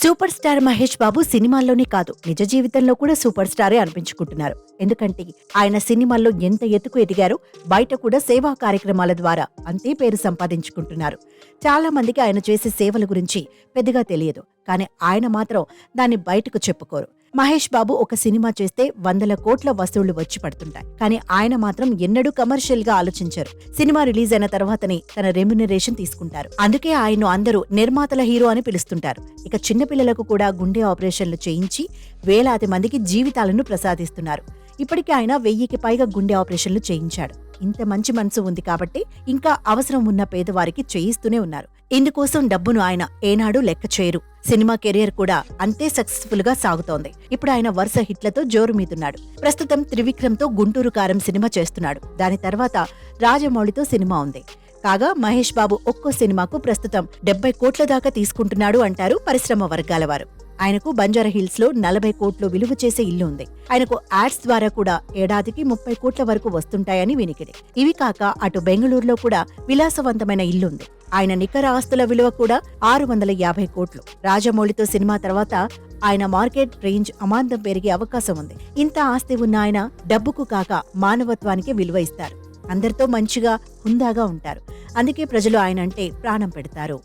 Super star Mahesh Babu సినిమాల్లోనే కాదు నిజ జీవితంలో కూడా సూపర్ స్టారే అనిపించుకుంటున్నారు. ఎందుకంటే ఆయన సినిమాల్లో ఎంత ఎత్తుకు ఎదిగారో బయట కూడా సేవా కార్యక్రమాల ద్వారా అంతే పేరు సంపాదించుకుంటున్నారు. చాలా మందికి ఆయన చేసే సేవల గురించి పెద్దగా తెలియదు కానీ ఆయన మాత్రం దాన్ని బయటకు చెప్పుకోరు. మహేష్ బాబు ఒక సినిమా చేస్తే వందల కోట్ల వసూళ్ళు వచ్చి పడుతుంటాయి. కానీ ఆయన మాత్రం ఎన్నడూ కమర్షియల్గా ఆలోచించరు. సినిమా రిలీజ్ అయిన తర్వాతనే తన రెమ్యునరేషన్ తీసుకుంటారు. అందుకే ఆయన్ను అందరూ నిర్మాతల హీరో అని పిలుస్తుంటారు. ఇక చిన్నపిల్లలకు కూడా గుండె ఆపరేషన్లు చేయించి వేలాది మందికి జీవితాలను ప్రసాదిస్తున్నారు. ఇప్పటికే ఆయన వెయ్యికి పైగా గుండె ఆపరేషన్లు చేయించాడు. ఇంత మంచి మనసు ఉంది కాబట్టి ఇంకా అవసరం ఉన్న పేదవారికి చేయిస్తూనే ఉన్నారు. ఇందుకోసం డబ్బును ఆయన ఏనాడు లెక్క చేయరు. సినిమా కెరియర్ కూడా అంతే సక్సెస్ఫుల్గా సాగుతోంది. ఇప్పుడు ఆయన వరుస హిట్లతో జోరు మీదున్నాడు. ప్రస్తుతం త్రివిక్రమ్తో గుంటూరు కారం సినిమా చేస్తున్నాడు. దాని తర్వాత రాజమౌళితో సినిమా ఉంది. కాగా మహేష్ బాబు ఒక్కో సినిమాకు ప్రస్తుతం డెబ్బై కోట్ల దాకా తీసుకుంటున్నాడు అంటారు పరిశ్రమ వర్గాల వారు. ఆయనకు బంజారాహిల్స్లో నలభై కోట్లు విలువ చేసే ఇల్లు ఉంది. ఆయనకు యాడ్స్ ద్వారా కూడా ఏడాదికి ముప్పై కోట్ల వరకు వస్తుంటాయని వినికిడి. ఇవి కాక అటు బెంగళూరులో కూడా విలాసవంతమైన ఇల్లుంది. ఆయన నికర ఆస్తుల విలువ కూడా ఆరు వందల యాభై కోట్లు. రాజమౌళితో సినిమా తర్వాత ఆయన మార్కెట్ రేంజ్ అమాంతం పెరిగే అవకాశం ఉంది. ఇంత ఆస్తి ఉన్న ఆయన డబ్బుకు కాక మానవత్వానికి విలువ ఇస్తారు. అందరితో మంచిగా హుందాగా ఉంటారు. అందుకే ప్రజలు ఆయన అంటే ప్రాణం పెడతారు.